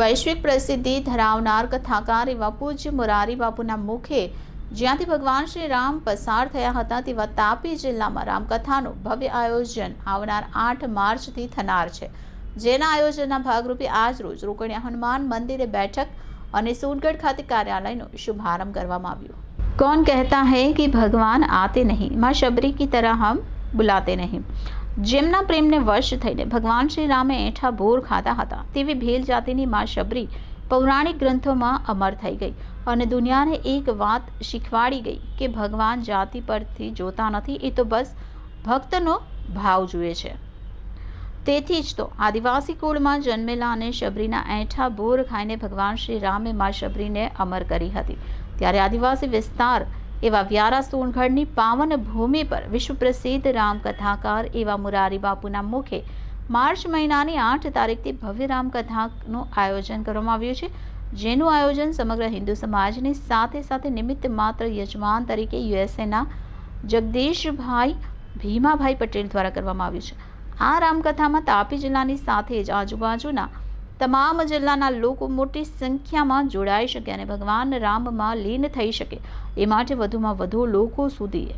વૈશ્વિક પ્રસિદ્ધિ ધરાવનાર કથાકાર એવા પૂજ્ય મોરારી બાપુના મુખે જ્યાંથી ભગવાન શ્રી રામ પસાર થયા હતા તેવા તાપી જિલ્લામાં રામકથાનું ભવ્ય આયોજન આવનાર આઠ માર્ચથી થનાર છે. જેના આયોજનના ભાગરૂપે આજરોજ રોકણ્યા હનુમાન મંદિરે બેઠક અને સોનગઢ ખાતે કાર્યાલયનો શુભારંભ કરવામાં આવ્યો. કોણ કહેતા હૈ કે ભગવાન આતે નહીં? માં શબરી કી તરહ હમ બુલાતે નહીં. જેમના પ્રેમને વશ થઈને ભગવાન શ્રી રામે એઠા બોર ખાતા હતા. તેવી ભેલ જાતિની મા શબરી પૌરાણિક ગ્રંથોમાં અમર થઈ ગઈ અને દુનિયાને એક વાત શીખવાડી ગઈ કે ભગવાન જાતિ પરથી જોતા નથી, એ તો બસ ભક્તનો ભાવ જુએ છે. તેથી જ તો આદિવાસી કુળમાં જન્મેલા અને શબરીના એઠા બોર ખાઈને ભગવાન શ્રી રામે મા શબરીને અમર કરી હતી. ત્યારે આદિવાસી વિસ્તાર એવા વ્યારા સોનગઢની પાવન ભૂમિ પર વિશ્વ પ્રસિદ્ધ રામકથાકાર એવા મુરારી બાપુના મુખે માર્ચ મહિનાની આઠ તારીખથી ભવ્ય રામકથાનું આયોજન કરવામાં આવ્યું છે, જેનું આયોજન સમગ્ર હિન્દુ સમાજની સાથે સાથે નિમિત્ત માત્ર યજમાન તરીકે યુએસએના જગદીશભાઈ ભીમાભાઈ પટેલ દ્વારા કરવામાં આવ્યું છે. આ રામકથામાં તાપી જિલ્લાની સાથે જ આજુબાજુના તમામ જિલ્લાના લોકો મોટી સંખ્યામાં જોડાઈ શકે અને ભગવાન રામમાં લીન થઈ શકે. એ માટે વધુમાં વધુ લોકો સુધી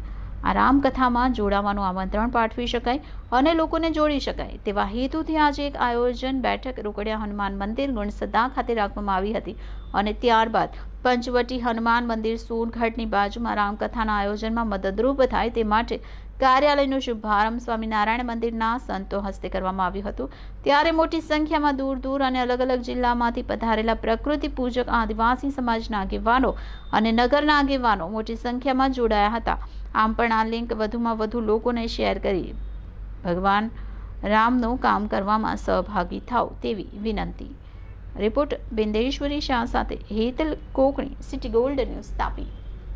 આ રામકથામાં જોડાવાનું આમંત્રણ પાઠવી શકાય અને લોકોને જોડી શકાય તેવા હેતુથી આજે એક આયોજન બેઠક રોકડિયા હનુમાન મંદિર ગુણસદા ખાતે રાખવામાં આવી હતી અને ત્યારબાદ પંચવટી હનુમાન મંદિર સોનગઢની બાજુમાં રામકથાના આયોજનમાં મદદરૂપ થાય તે માટે કાર્યાલયનો શુભારંભ સ્વામિનારાયણ મંદિરના સંતો હસ્તે કરવામાં આવ્યું હતું. ત્યારે મોટી સંખ્યામાં દૂર દૂર અને અલગ અલગ જિલ્લામાંથી પધારેલા પ્રકૃતિ પૂજક આદિવાસી સમાજના આગેવાનો અને નગરના આગેવાનો મોટી સંખ્યામાં જોડાયા હતા. આમ પણ આ લિંક વધુમાં વધુ લોકોને શેર કરી. ભગવાન રામનું કામ કરવામાં સહભાગી થાવ તેવી વિનંતી. રિપોર્ટ બિંદેશ્વરી શાહ સાથે Hetal Kokani city gold news Tapi.